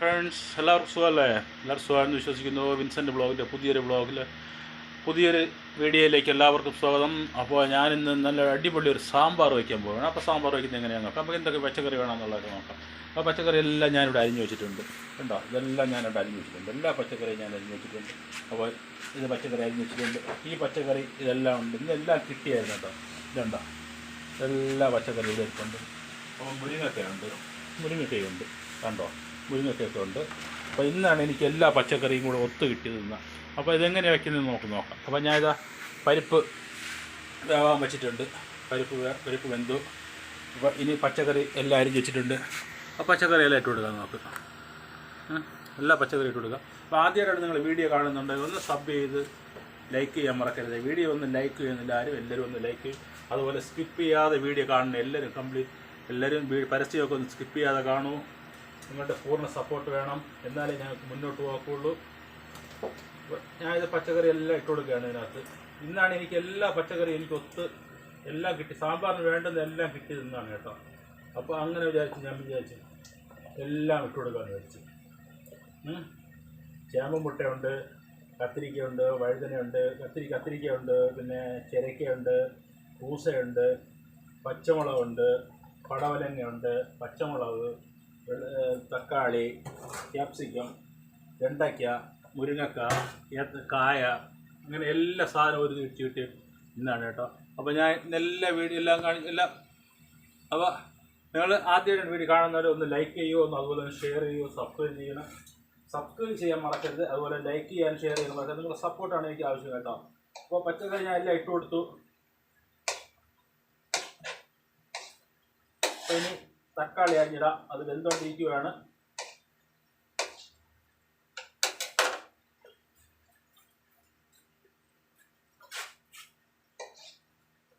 Friends എല്ലാവർക്കും സുഖമല്ലേ? എല്ലാവർക്കും സുഖമാണെന്ന് വിശ്വസിക്കുന്നു. വിൻസെന്റ് ബ്ലോഗിന്റെ പുതിയൊരു ബ്ലോഗിൽ പുതിയൊരു വീഡിയോയിലേക്ക് എല്ലാവർക്കും സ്വാഗതം. അപ്പോൾ ഞാനിന്ന് നല്ല അടിപൊളി ഒരു സാമ്പാർ വയ്ക്കാൻ പോവുകയാണ് അപ്പോൾ സാമ്പാർ വയ്ക്കുന്നത് എങ്ങനെയാണ് നോക്കാം. അപ്പോൾ എന്തൊക്കെ പച്ചക്കറി വേണമെന്നുള്ളത് നോക്കാം. അപ്പോൾ പച്ചക്കറി എല്ലാം ഞാനിവിടെ അരിഞ്ഞു വെച്ചിട്ടുണ്ട്. കണ്ടോ? ഇതെല്ലാം ഞാനിവിടെ അരിഞ്ഞു വെച്ചിട്ടുണ്ട്. എല്ലാ പച്ചക്കറിയും ഞാൻ അരിഞ്ഞു വെച്ചിട്ടുണ്ട്. അപ്പോൾ ഇത് പച്ചക്കറി അരിഞ്ഞു വെച്ചിട്ടുണ്ട്. ഈ പച്ചക്കറി ഇതെല്ലാം ഉണ്ട്. ഇതെല്ലാം കിട്ടിയായിരുന്നു കേട്ടോ. ഇതുണ്ടോ? എല്ലാ പച്ചക്കറിയും ഇരിപ്പുണ്ട്. അപ്പോൾ മുരിങ്ങക്കയുണ്ട്. മുരിങ്ങക്കയുണ്ട്. കണ്ടോ? മുരിങ്ങക്കയൊക്കെ ഉണ്ട് അപ്പോൾ ഇന്നാണ് എനിക്ക് എല്ലാ പച്ചക്കറിയും കൂടെ ഒത്തു കിട്ടിയത് ഇന്ന്. അപ്പോൾ ഇതെങ്ങനെ വയ്ക്കുന്നതെന്ന് നോക്ക് നോക്കാം. അപ്പോൾ ഞാനിതാ പരിപ്പ് വേവാൻ വെച്ചിട്ടുണ്ട്. പരിപ്പ് പരിപ്പ് വെന്തു. അപ്പോൾ ഇനി പച്ചക്കറി എല്ലാം അരിഞ്ഞ് വെച്ചിട്ടുണ്ട്. ആ പച്ചക്കറി എല്ലാം ഇട്ട് കൊടുക്കാം നമുക്ക്. എല്ലാ പച്ചക്കറി ഇട്ട് കൊടുക്കാം. അപ്പോൾ ആദ്യമായിട്ടാണ് നിങ്ങൾ വീഡിയോ കാണുന്നുണ്ടെങ്കിൽ ഒന്ന് സബ് ചെയ്ത് ലൈക്ക് ചെയ്യാൻ മറക്കരുത്. വീഡിയോ ഒന്ന് ലൈക്ക് ചെയ്യുന്നില്ല ആരും എല്ലാവരും ഒന്ന് ലൈക്ക് ചെയ്യും. അതുപോലെ സ്കിപ്പ് ചെയ്യാതെ വീഡിയോ കാണുന്ന എല്ലാവരും കംപ്ലീറ്റ് എല്ലാവരും പരസ്യമൊക്കെ ഒന്ന് സ്കിപ്പ് ചെയ്യാതെ കാണൂ. നിങ്ങളുടെ പൂർണ സപ്പോർട്ട് വേണം. എന്നാലേ ഞങ്ങൾക്ക് മുന്നോട്ട് പോകുള്ളൂ ഞാൻ ഇത് പച്ചക്കറി എല്ലാം ഇട്ട് കൊടുക്കുകയാണ് ഇതിനകത്ത്. ഇന്നാണ് എനിക്ക് എല്ലാ പച്ചക്കറിയും എനിക്ക് ഒത്ത് എല്ലാം കിട്ടി. സാമ്പാറിന് വേണ്ടുന്ന എല്ലാം കിട്ടി നിന്നാണ് കേട്ടോ. അപ്പോൾ അങ്ങനെ വിചാരിച്ചു ഞാൻ വിചാരിച്ചു എല്ലാം ഇട്ട് കൊടുക്കാമെന്ന് വിചാരിച്ചു. ഉം. ചേമ്പും മുട്ടയുണ്ട് കത്തിരിക്കയുണ്ട് വഴുതനയുണ്ട് കത്തിരി കത്തിരിക്കയുണ്ട് പിന്നെ ചിരക്കയുണ്ട് പൂസയുണ്ട് പച്ചമുളകുണ്ട് പടവലങ്ങയുണ്ട് പച്ചമുളക് തക്കാളി ക്യാപ്സിക്കം വെണ്ടയ്ക്ക മുരിങ്ങക്ക കായ അങ്ങനെ എല്ലാ സാധനവും ഒരു ഇട്ട് കിട്ടി ഇന്നാണ് കേട്ടോ. അപ്പോൾ ഞാൻ എല്ലാ വീഡിയോ എല്ലാം കാണി എല്ലാം അപ്പോൾ നിങ്ങൾ ആദ്യമായിട്ട് വീഡിയോ കാണുന്നവർ ഒന്ന് ലൈക്ക് ചെയ്യുമോ ഒന്ന് അതുപോലെ ഒന്ന് ഷെയർ ചെയ്യുമോ സബ്സ്ക്രൈബ് ചെയ്യണം. സബ്സ്ക്രൈബ് ചെയ്യാൻ മറക്കരുത്. അതുപോലെ ലൈക്ക് ചെയ്യാൻ ഷെയർ ചെയ്യാൻ മറക്കരുത്. നിങ്ങളുടെ സപ്പോർട്ടാണ് എനിക്ക് ആവശ്യം കേട്ടോ. അപ്പോൾ പച്ചക്കറി ഞാൻ എല്ലാം ഇട്ട് കൊടുത്തു അപ്പോൾ ഇനി തക്കാളി അരിഞ്ഞിടാം അത് വെന്തോണ്ടിരിക്കുകയാണ്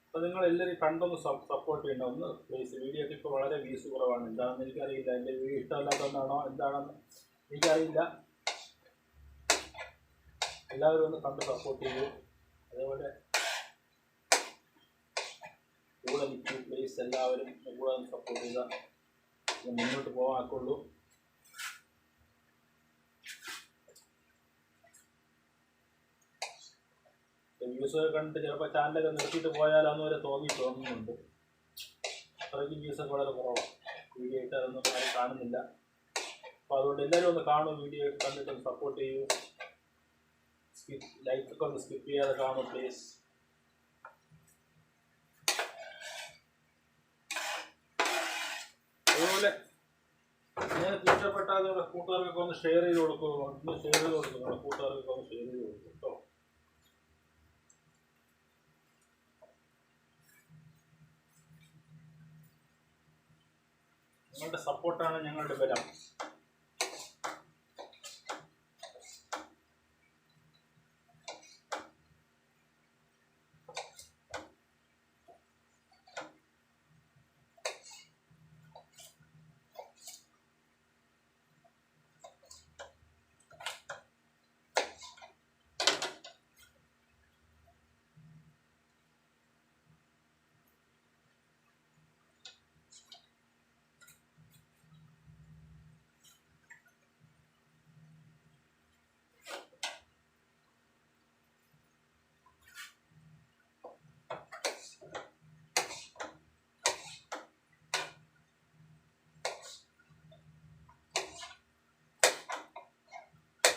അപ്പോൾ നിങ്ങൾ എല്ലാവരും കണ്ടൊന്ന് സപ്പോർട്ട് ചെയ്യണം. ഒന്ന് പ്ലീസ് വീഡിയോ ഒക്കെ ഇപ്പോൾ വളരെ വ്യൂസ് കുറവാണ്. എന്താണെന്ന് എനിക്കറിയില്ല. എന്റെ വീഡിയോ ഇഷ്ടമല്ലാത്തതുകൊണ്ടാണോ? എന്താണെന്ന് എനിക്കറിയില്ല. എല്ലാവരും ഒന്ന് കണ്ട് സപ്പോർട്ട് ചെയ്യൂ. അതേപോലെ കൂടെ നിൽക്കൂ. പ്ലീസ് എല്ലാവരും കൂടെ സപ്പോർട്ട് ഇത് മുന്നോട്ട് പോകാക്കുള്ളൂ വ്യൂസ് കണ്ടിട്ട് ചിലപ്പോൾ ചാനലൊക്കെ നിർത്തിയിട്ട് പോയാലാന്ന് വരെ തോന്നി തോന്നുന്നുണ്ട്. അത്രയ്ക്ക് വ്യൂസൊക്കെ വളരെ കുറവാണ് വീഡിയോ ഇട്ട് അതൊന്നും ആരും കാണുന്നില്ല. അപ്പോൾ അതുകൊണ്ട് എല്ലാവരും ഒന്ന് കാണും വീഡിയോ കണ്ടിട്ട് സപ്പോർട്ട് ചെയ്യൂ. സ്കിപ്പ് ലൈക്കൊക്കെ ഒന്ന് സ്കിപ്പ് ചെയ്യാതെ കാണും പ്ലീസ് അതുപോലെ നിങ്ങൾക്ക് ഇഷ്ടപ്പെട്ടാൽ നിങ്ങളുടെ കൂട്ടുകാർക്കൊക്കെ ഒന്ന് ഷെയർ ചെയ്ത് കൊടുക്കുക ഒന്ന് ഷെയർ ചെയ്ത് കൊടുക്കുക നിങ്ങളുടെ കൂട്ടുകാർക്കൊക്കെ ഒന്ന് ഷെയർ ചെയ്ത് കൊടുക്കുക കേട്ടോ. നിങ്ങളുടെ സപ്പോർട്ടാണ് ഞങ്ങളുടെ ബലം.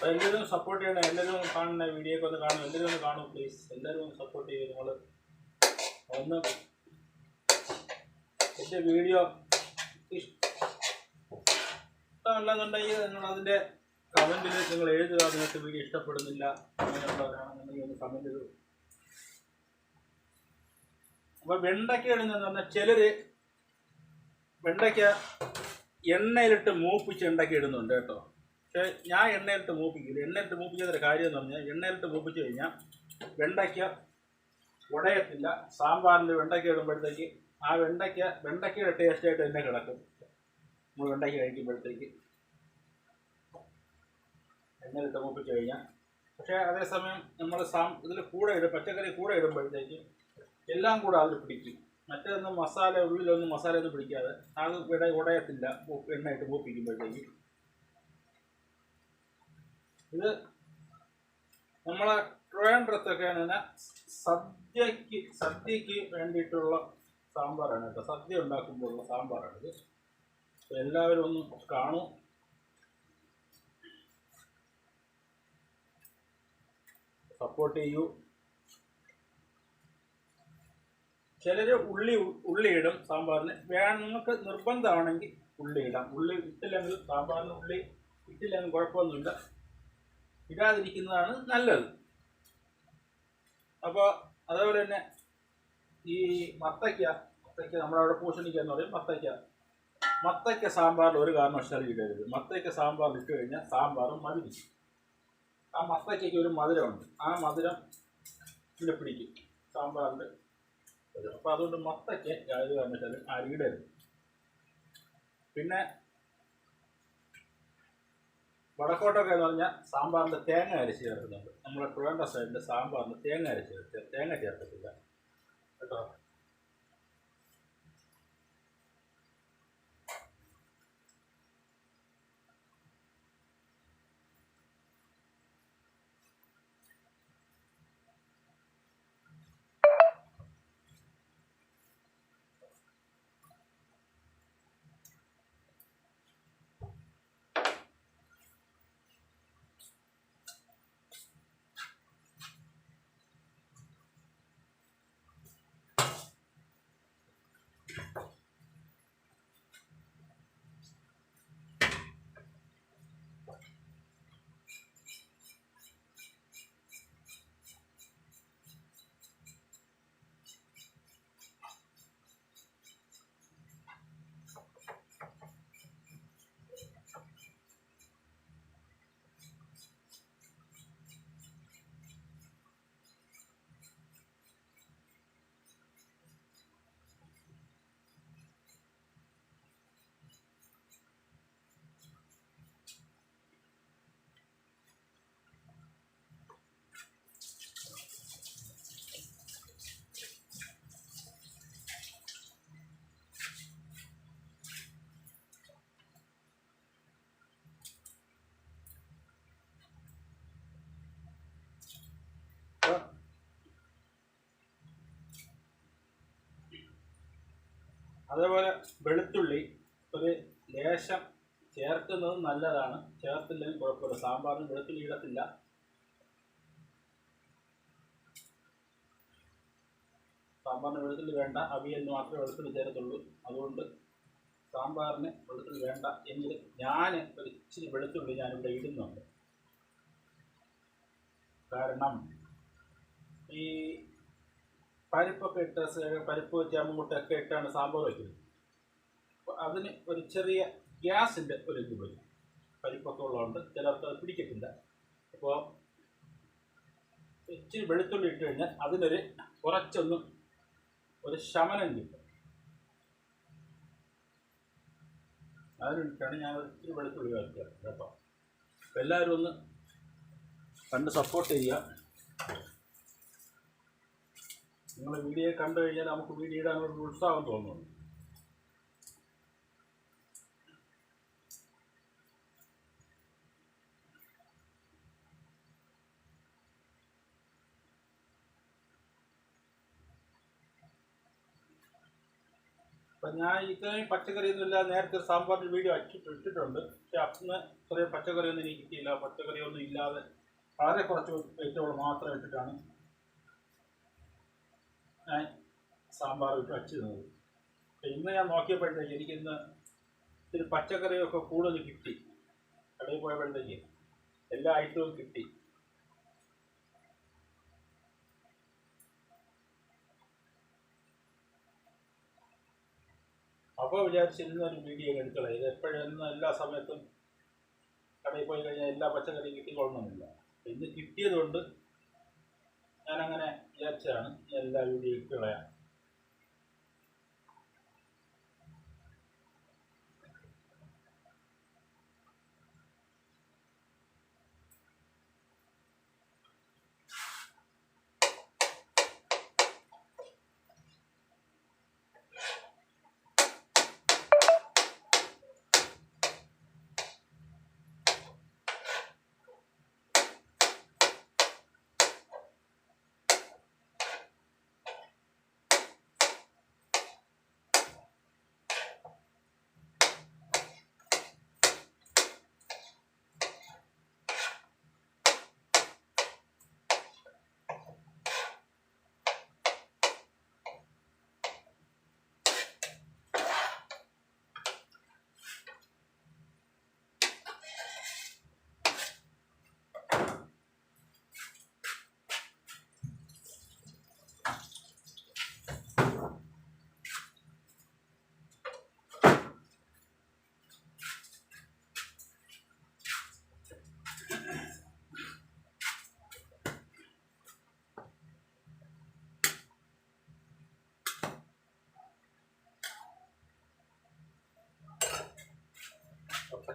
എല്ലാവരും സപ്പോർട്ട് ചെയ്യണം. എല്ലാവരും കാണുന്ന വീഡിയോ ഒക്കെ ഒന്ന് കാണും എല്ലാവരും ഒന്ന് കാണും പ്ലീസ് എല്ലാവരും ഒന്ന് സപ്പോർട്ട് ചെയ്യും നിങ്ങൾ ഒന്ന് എന്റെ വീഡിയോ ഇഷ്ടമല്ലെന്നുണ്ടെങ്കിൽ നിങ്ങൾ അതിന്റെ കമന്റിൽ നിങ്ങൾ എഴുതുക. നിങ്ങൾക്ക് വീഡിയോ ഇഷ്ടപ്പെടുന്നില്ല അങ്ങനെയുള്ളവരാണെന്നുണ്ടെങ്കിൽ ഒന്ന് കമന്റ് ചെയ്തു അപ്പോൾ വെണ്ടയ്ക്ക ഇടുന്നതെന്ന് പറഞ്ഞാൽ ചിലർ വെണ്ടയ്ക്ക എണ്ണയിലിട്ട് മൂപ്പിച്ച് ഉണ്ടാക്കി ഇടുന്നുണ്ട് കേട്ടോ. പക്ഷേ ഞാൻ എണ്ണയിലിട്ട് മൂപ്പിക്കില്ല എണ്ണയിലിട്ട് മൂപ്പിച്ചതിന്റെ കാര്യം എന്ന് പറഞ്ഞാൽ എണ്ണയിലിട്ട് മൂപ്പിച്ച് കഴിഞ്ഞാൽ വെണ്ടയ്ക്ക ഉടയത്തില്ല. സാമ്പാറിൽ വെണ്ടയ്ക്ക ഇടുമ്പോഴത്തേക്ക് ആ വെണ്ടയ്ക്ക വെണ്ടയ്ക്കയുടെ ടേസ്റ്റായിട്ട് തന്നെ കിടക്കും. നമ്മൾ വെണ്ടയ്ക്ക കഴിക്കുമ്പോഴത്തേക്ക്. എണ്ണയിലിട്ട് മൂപ്പിച്ച് കഴിഞ്ഞാൽ. പക്ഷേ അതേസമയം നമ്മൾ സാം ഇതിൽ കൂടെ ഇടും പച്ചക്കറി കൂടെ ഇടുമ്പോഴത്തേക്ക് എല്ലാം കൂടെ അതിൽ പിടിക്കും. മറ്റേതൊന്നും മസാല ഉള്ളിലൊന്നും മസാല ഒന്നും പിടിക്കാതെ അത് ഇവിടെ ഉടയത്തില്ല എണ്ണയിട്ട് മൂപ്പിക്കുമ്പോഴത്തേക്ക്. ഇത് നമ്മളെ ട്രിവാൻഡ്രത്തൊക്കെ തന്നെ സദ്യക്ക് സദ്യക്ക് വേണ്ടിയിട്ടുള്ള സാമ്പാറാണ് കേട്ടോ. സദ്യ ഉണ്ടാക്കുമ്പോഴുള്ള സാമ്പാറാണിത് ഇത്. എല്ലാവരും ഒന്ന് കാണൂ. സപ്പോർട്ട് ചെയ്യൂ. ചിലര് ഉള്ളി ഉള്ളി ഇടും സാമ്പാറിന്. വേണം നിർബന്ധമാണെങ്കിൽ ഉള്ളി ഇടാം. ഉള്ളി ഇട്ടില്ലെങ്കിൽ സാമ്പാറിന് ഉള്ളി ഇട്ടില്ലെങ്കിൽ കുഴപ്പമൊന്നുമില്ല. ഇടാതിരിക്കുന്നതാണ് നല്ലത്. അപ്പോൾ അതേപോലെ തന്നെ ഈ മത്തയ്ക്ക മത്തയ്ക്ക നമ്മളവിടെ പൂഷണിക്ക എന്ന് പറയും മത്തയ്ക്ക മത്തയ്ക്ക സാമ്പാറിൽ ഒരു കാരണവശാലും ഇടരുത്. മത്തയ്ക്ക സാമ്പാർ ഇട്ട് കഴിഞ്ഞാൽ സാമ്പാർ മധുരി. ആ മത്തയ്ക്കയ്ക്ക് ഒരു മധുരമുണ്ട്. ആ മധുരം ഇതിൽ പിടിക്കും. സാമ്പാറിൽ അപ്പോൾ അതുകൊണ്ട് മത്തയ്ക്ക ഏത് കാരണവശാലും ആരും ഇടരുത്. പിന്നെ വടക്കോട്ടൊക്കെ എന്ന് പറഞ്ഞാൽ സാമ്പാറിന്റെ തേങ്ങ അരച്ച് ചേർക്കുന്നുണ്ട്. നമ്മുടെ ട്രിവാൻഡ്രം സൈഡിൽ സാമ്പാറിന് തേങ്ങ അരച്ച് ചേർത്ത് തേങ്ങ ചേർത്തിട്ടില്ല. കേട്ടോ? അതേപോലെ വെളുത്തുള്ളി ഒരു ലേശം ചേർക്കുന്നത് നല്ലതാണ്. ചേർത്തില്ലെങ്കിൽ കുഴപ്പമില്ല. സാമ്പാറിന് വെളുത്തുള്ളി ഇടത്തില്ല. സാമ്പാറിന് വെളുത്തുള്ളി വേണ്ട. അവിയലിന് മാത്രമേ വെളുത്തുള്ളി ചേർത്തുള്ളൂ അതുകൊണ്ട് സാമ്പാറിന് വെളുത്തുള്ളി വേണ്ട. എങ്കിൽ ഞാൻ ഒരു ഇച്ചിരി വെളുത്തുള്ളി ഞാനിവിടെ ഇടുന്നുണ്ട്. കാരണം ഈ പരിപ്പൊക്കെ ഇട്ട് പരിപ്പ് ഒക്കെ ഇട്ടാണ് സാമ്പാർ വയ്ക്കുന്നത്. അപ്പോൾ അതിന് ഒരു ചെറിയ ഗ്യാസിന്റെ ഒരു ഇത് വരും. പരിപ്പൊക്കെ ഉള്ളതുകൊണ്ട് ചിലർക്ക് അത് പിടിക്കത്തില്ല. അപ്പോൾ ഇച്ചിരി വെളുത്തുള്ളി ഇട്ട് കഴിഞ്ഞാൽ അതിനൊരു കുറച്ചൊന്ന് ഒരു ശമനം കിട്ടും. അതിന് വേണ്ടിയിട്ടാണ് ഞാൻ ഇച്ചിരി വെളുത്തുള്ളി വയ്ക്കുക കേട്ടോ. എല്ലാവരും ഒന്ന് കണ്ട് സപ്പോർട്ട് ചെയ്യുക. നിങ്ങൾ വീഡിയോ കണ്ടു കഴിഞ്ഞാൽ നമുക്ക് വീഡിയോ ഇടാൻ ഒരു ഉത്സാഹം തോന്നുന്നു. അപ്പം ഞാൻ ഇത്രയും പച്ചക്കറിയൊന്നുമില്ല നേരത്തെ ഒരു സാമ്പാറിന്റെ വീഡിയോ അച്ചിട്ട് ഇട്ടിട്ടുണ്ട്. പക്ഷെ അന്ന് ചെറിയ പച്ചക്കറിയൊന്നും എനിക്ക് കിട്ടിയില്ല. പച്ചക്കറിയൊന്നും ഇല്ലാതെ വളരെ കുറച്ച് വെജിറ്റബിൾ മാത്രം ഇട്ടിട്ടാണ് ഞാൻ സാമ്പാർ ഇട്ട് വച്ചിരുന്നത്. അപ്പം ഇന്ന് ഞാൻ നോക്കിയപ്പോഴത്തേക്ക് എനിക്കിന്ന് ഇത്തിരി പച്ചക്കറിയൊക്കെ കൂടുതൽ കിട്ടി. കടയിൽ പോയപ്പോഴത്തേക്ക് എല്ലാ ഐറ്റവും കിട്ടി. അപ്പോൾ വിചാരിച്ചിരുന്ന ഒരു വീഡിയോ എടുക്കളെ ഇത് എപ്പോഴും എല്ലാ സമയത്തും കടയിൽ പോയി കഴിഞ്ഞാൽ എല്ലാ പച്ചക്കറിയും കിട്ടിക്കൊള്ളണമെന്നില്ല. ഇന്ന് കിട്ടിയതുകൊണ്ട് ഞാനങ്ങനെ വിചാരിച്ചതാണ്. എല്ലാ വീഡിയോ കളയാം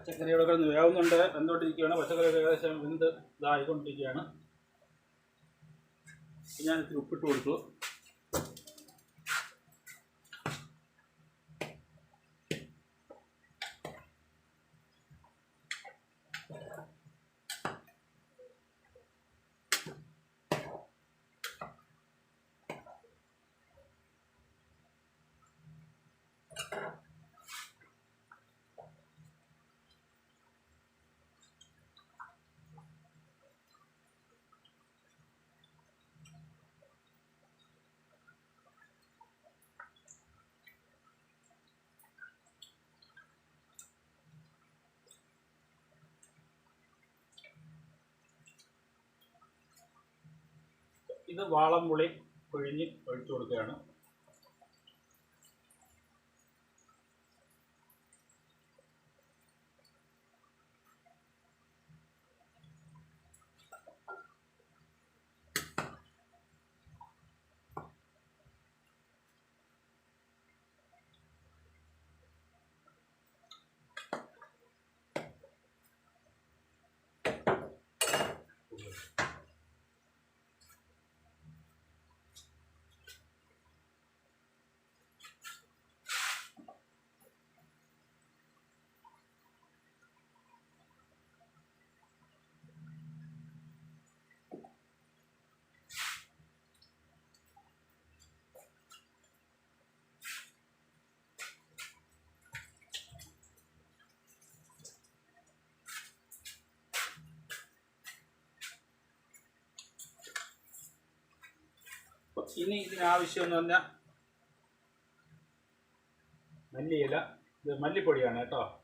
പച്ചക്കറികളൊക്കെ വേവുന്നുണ്ട് വെന്തുകൊണ്ടിരിക്കുകയാണ്. പച്ചക്കറിയൊക്കെ ഏകദേശം വെന്ത് ഇതായിക്കൊണ്ടിരിക്കുകയാണ്. ഞാൻ ഇത്തിരി ഉപ്പിട്ട് കൊടുത്തു. ഇത് വാളംപുളി പിഴിഞ്ഞ് ഒഴിച്ചു കൊടുക്കുകയാണ്. ഇനി ഇതിനാവശ്യം എന്ന് പറഞ്ഞാൽ മല്ലിയില. ഇത് മല്ലിപ്പൊടിയാണ് കേട്ടോ.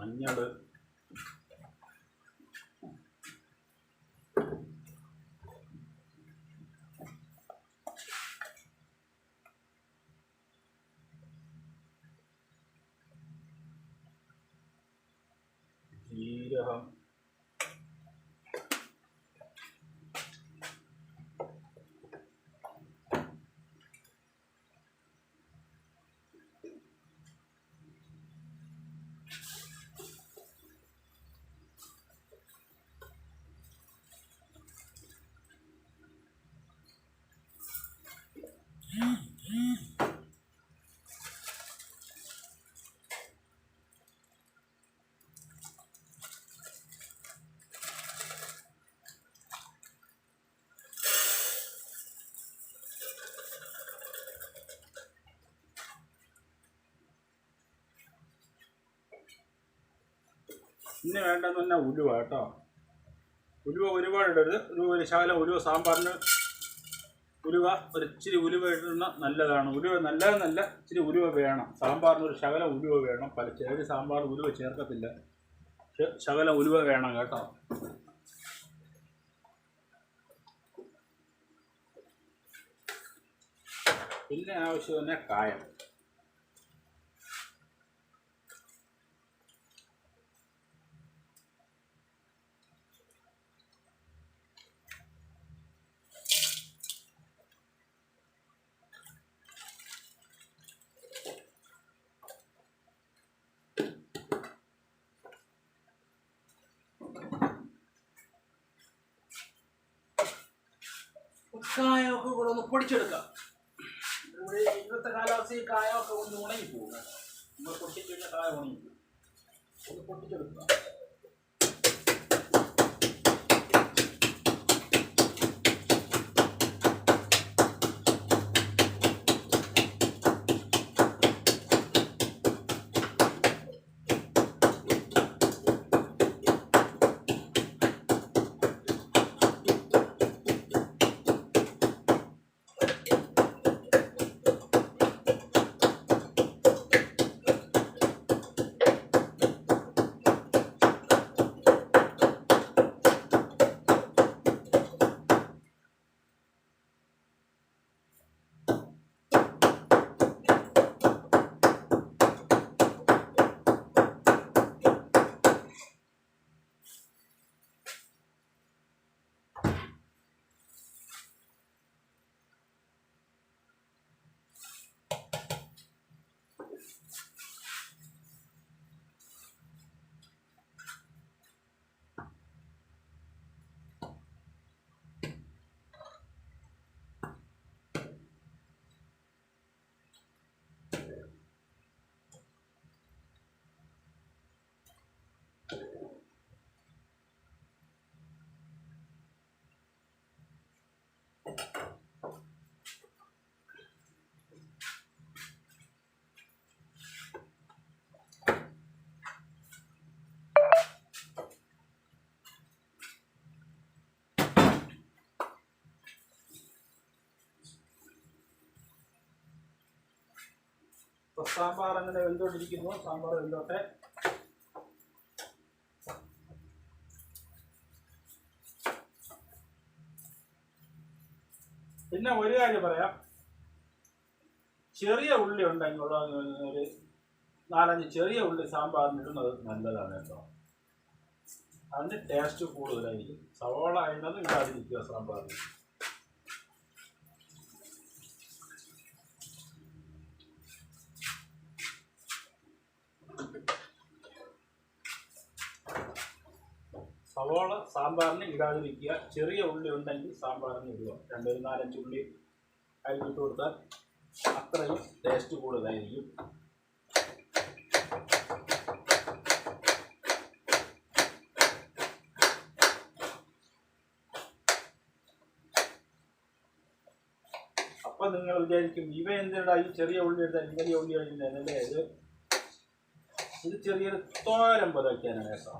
മഞ്ഞൾ പിന്നെ വേണ്ടെന്ന് തന്നെ ഉലുവ കേട്ടോ. ഉലുവ ഒരുപാട് ഇടരുത് ഒരു ഒരു ശകലം ഉലുവ സാമ്പാറിന് ഉലുവ ഒരു ഇച്ചിരി ഉലുവ ഇടുന്ന നല്ലതാണ്. ഉലുവ നല്ലതെന്നല്ല ഇച്ചിരി ഉലുവ വേണം. സാമ്പാറിന് ഒരു ശകലം ഉലുവ വേണം. പല ചിലർ സാമ്പാർ ഉലുവ ചേർക്കത്തില്ല. പക്ഷെ ശകലം ഉലുവ വേണം കേട്ടോ. പിന്നെ ആവശ്യം തന്നെ കായം. ഒന്ന് പൊടിച്ചെടുക്കാം ഇന്നത്തെ കാലാവസ്ഥയിൽ കായമൊക്കെ ഒന്ന് ഉണങ്ങി പോകും നമ്മൾ പൊട്ടിച്ചു കഴിഞ്ഞാൽ കായ ഉണങ്ങി പോകും ഒന്ന് പൊട്ടിച്ചെടുക്കുക അപ്പൊ സാമ്പാർ അങ്ങനെ വെന്തോണ്ടിരിക്കുന്നു സാമ്പാർ വെന്തോട്ടെ. പിന്നെ ഒരു കാര്യം പറയാം. ചെറിയ ഉള്ളി ഉണ്ടെങ്കിൽ ഒരു നാലഞ്ച് ചെറിയ ഉള്ളി സാമ്പാറിനിടുന്നത് നല്ലതാണ് കേട്ടോ. അതിന് ടേസ്റ്റ് കൂടുതലായിരിക്കും. സവോള അതിനത് ഇടാതിരിക്കുക സാമ്പാറിന്. സവോള സാമ്പാറിന് ഇടാതിരിക്കുക. ചെറിയ ഉള്ളി ഉണ്ടെങ്കിൽ സാമ്പാറിന് ഇടുക. രണ്ടൊരു നാലഞ്ച് ഉള്ളി അരിഞ്ഞിട്ട് കൊടുത്താൽ അത്രയും ടേസ്റ്റ് കൂടുതലായിരിക്കും. അപ്പം നിങ്ങൾ വിചാരിക്കും ഇവ എന്തിനാ ഈ ചെറിയ ഉള്ളി എടുത്താൽ ഇങ്ങനെ ഉള്ളി അല്ലേ? ഇത് ഇത് ചെറിയൊരു തോരം വയ്ക്കാനാണ് കേട്ടോ.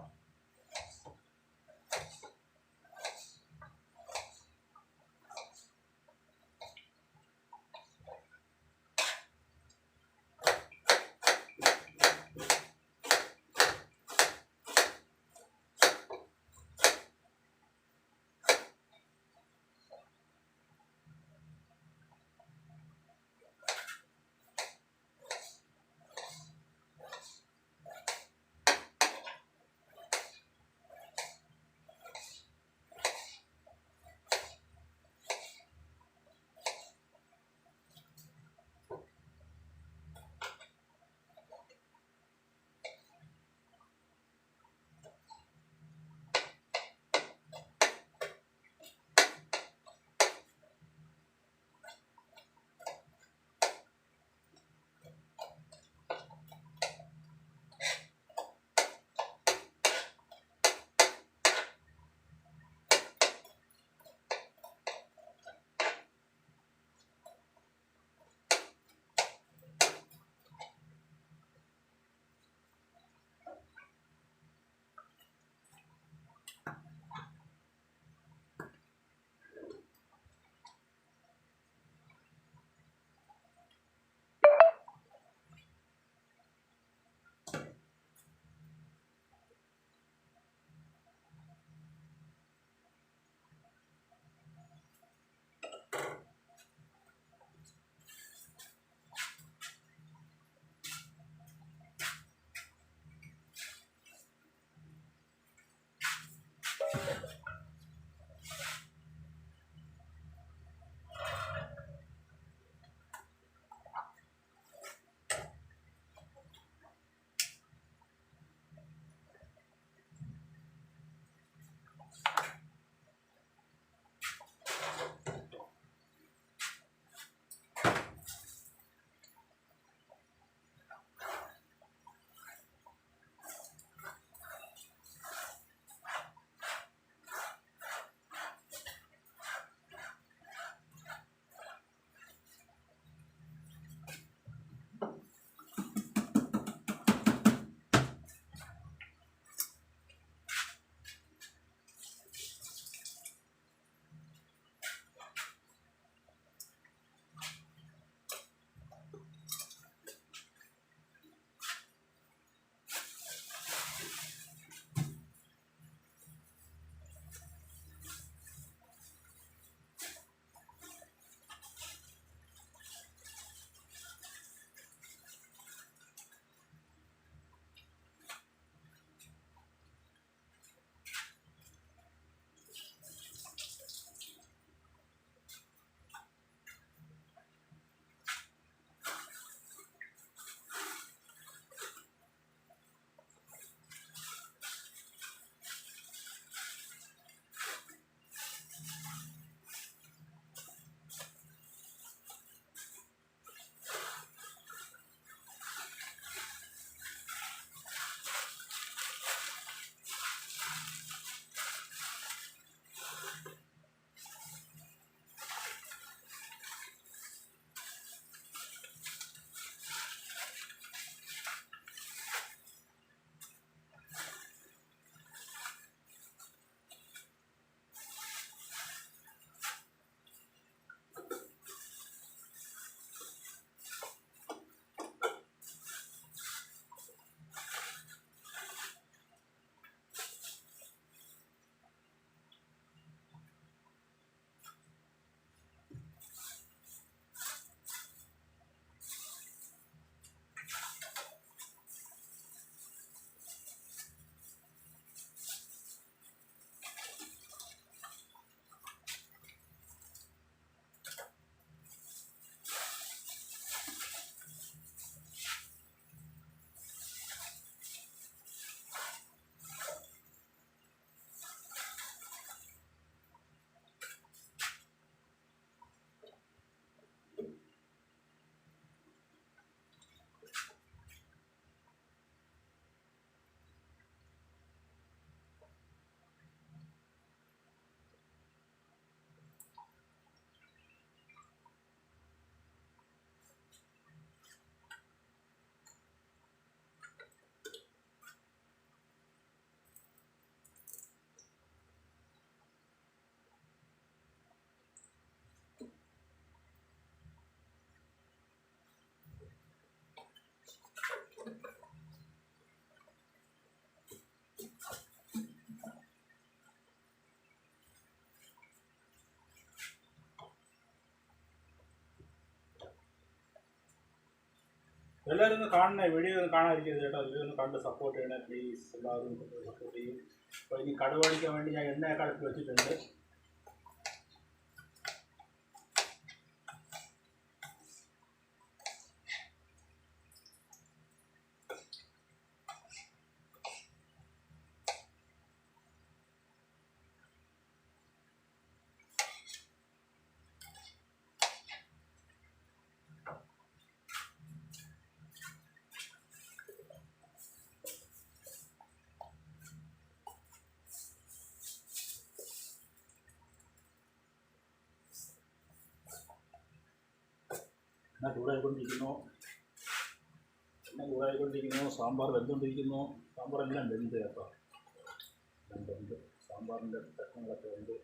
എല്ലാവരും ഒന്ന് കാണണേ വീഡിയോ ഒന്ന് കാണാതിരിക്കരുത് കേട്ടോ. വീഡിയോ ഒന്ന് കണ്ട് സപ്പോർട്ട് ചെയ്യണേ പ്ലീസ് എല്ലാവരും സപ്പോർട്ട് ചെയ്യും. അപ്പോൾ ഇനി കടുവടിക്കാൻ വേണ്ടി ഞാൻ എണ്ണയൊക്കെ അടുത്ത് വെച്ചിട്ടുണ്ട്. എണ്ണ ചൂടായിക്കൊണ്ടിരിക്കുന്നു? എണ്ണ ചൂടായിക്കൊണ്ടിരിക്കുന്നു? സാമ്പാർ വെന്തുകൊണ്ടിരിക്കുന്നു. സാമ്പാർ എല്ലാം വെന്ത് കേട്ടോ. വെന്ത് സാമ്പാറിന്റെ കഷ്ണങ്ങളൊക്കെ വെന്ത്.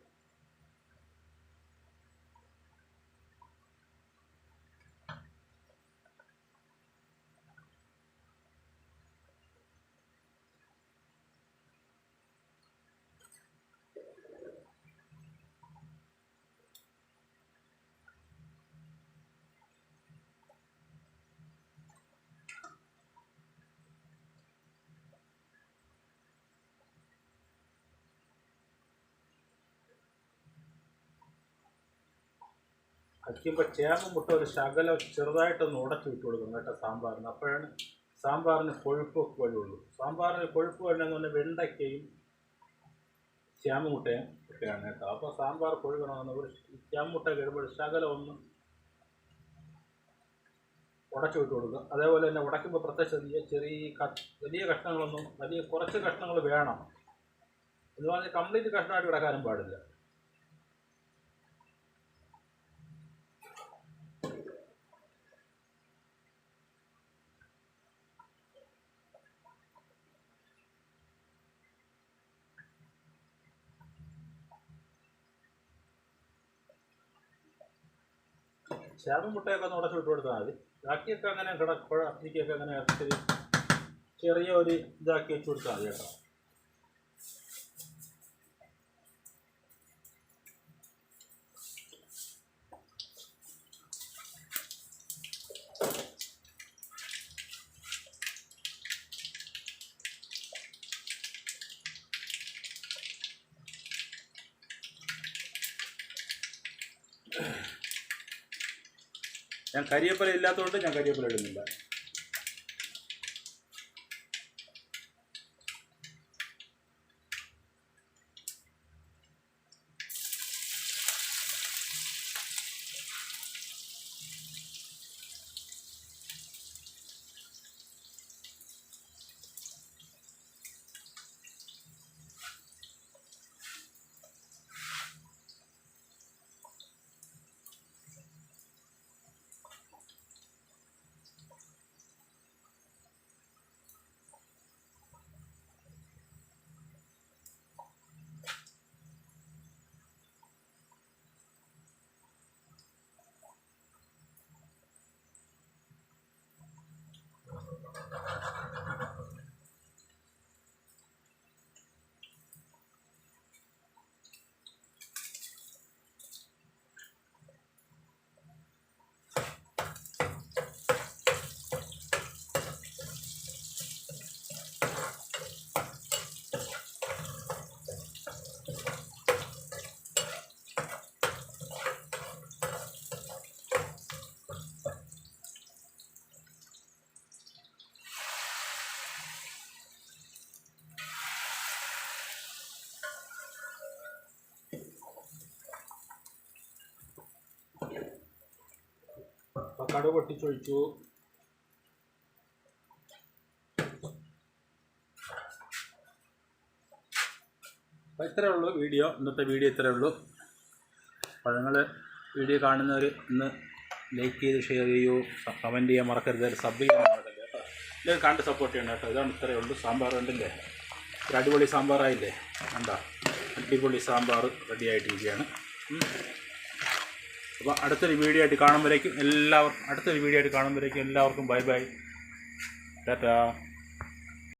വയ്ക്കുമ്പോൾ ചേമ്പ് മുട്ട ഒരു ശകലം ചെറുതായിട്ടൊന്ന് ഉടച്ചു വിട്ട് കൊടുക്കണം കേട്ടോ സാമ്പാറിന്. അപ്പോഴാണ് സാമ്പാറിന് കൊഴുപ്പ് വരുള്ളൂ. സാമ്പാറിന് കൊഴുപ്പ് വരണമെന്ന് പറഞ്ഞാൽ വെണ്ടയ്ക്കയും ചേമ്പ് ഒക്കെയാണ് കേട്ടോ. അപ്പോൾ സാമ്പാർ കൊഴുകണമെന്ന് ഒരു ചേമ്പ് മുട്ട കഴിയുമ്പോൾ ശകലം ഒന്ന് ഉടച്ചു വിട്ട് കൊടുക്കുക. അതേപോലെ തന്നെ ഉടയ്ക്കുമ്പോൾ പ്രത്യേകിച്ച് ചെറിയ വലിയ കഷ്ണങ്ങളൊന്നും വലിയ കുറച്ച് കഷ്ണങ്ങൾ വേണം. എന്ന് പറഞ്ഞാൽ കംപ്ലീറ്റ് കഷ്ണമായിട്ട് കിടക്കാനും പാടില്ല. ചേമ്പ് മുട്ടയൊക്കെ ഒന്ന് ഉടച്ചു വിട്ട് കൊടുത്താൽ മതി. ബാക്കിയൊക്കെ അങ്ങനെ കിടക്കുഴ അപ്പിക്കൊക്കെ അങ്ങനെ ചെറിയ ഒരു ഇതാക്കി വെച്ച് കൊടുത്താൽ മതി കേട്ടോ. കരിയപ്പല ഇല്ലാത്തതുകൊണ്ട് ഞാൻ കരിയപ്പല ഇടുന്നില്ല. കടുക് പൊട്ടിച്ചൊഴിച്ചു. അപ്പോൾ ഇത്രയേ ഉള്ളൂ വീഡിയോ. ഇന്നത്തെ വീഡിയോ ഇത്രയേ ഉള്ളൂ. അപ്പോൾ നിങ്ങൾ വീഡിയോ കാണുന്നവർ ഇന്ന് ലൈക്ക് ചെയ്ത് ഷെയർ ചെയ്യൂ. കമന്റ് ചെയ്യാൻ മറക്കരുത്. സബ് ചെയ്യാൻ മറക്കരുത് കേട്ടോ. ഇത് കണ്ട് സപ്പോർട്ട് ചെയ്യണം കേട്ടോ. ഇതാണ് ഇത്രയേ ഉള്ളൂ. സാമ്പാർ ഉണ്ടല്ലേ? ഒരു അടിപൊളി സാമ്പാറായില്ലേ? കണ്ടാ? അടിപൊളി സാമ്പാർ റെഡി ആയിട്ടിരിക്കുകയാണ്. അപ്പോൾ അടുത്തൊരു വീഡിയോ ആയിട്ട് കാണുമ്പോഴേക്കും എല്ലാവർക്കും അടുത്തൊരു വീഡിയോ ആയിട്ട് കാണുമ്പോഴേക്കും എല്ലാവർക്കും ബൈ ബൈ ടാറ്റാ